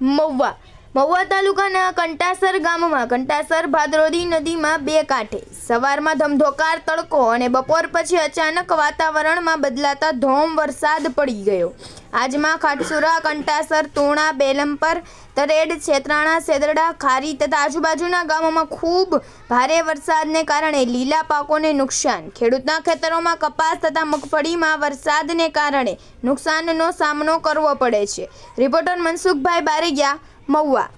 મહુવા મહુવા તાલુકાના કંટાસર ગામમાં કંટાસર ભાદરોદી નદીમાં બે કાંઠે સવારમાં ધમધોકાર, તડકો અને બપોર પછી અચાનક વાતાવરણમાં બદલાતા ધોમ વરસાદ પડી ગયો. આજમાં ખાટસુરા, કંટાસર, તોણા બેલમપર તરેડ, છેતરાણા, સેદરડા, ખારી તથા આજુબાજુના ગામોમાં ખૂબ ભારે વરસાદને કારણે લીલા પાકોને નુકસાન. ખેડૂતના ખેતરોમાં કપાસ તથા મગફળીમાં વરસાદને કારણે નુકસાનનો સામનો કરવો પડે છે. રિપોર્ટર મનસુખભાઈ બારૈયા મહુવા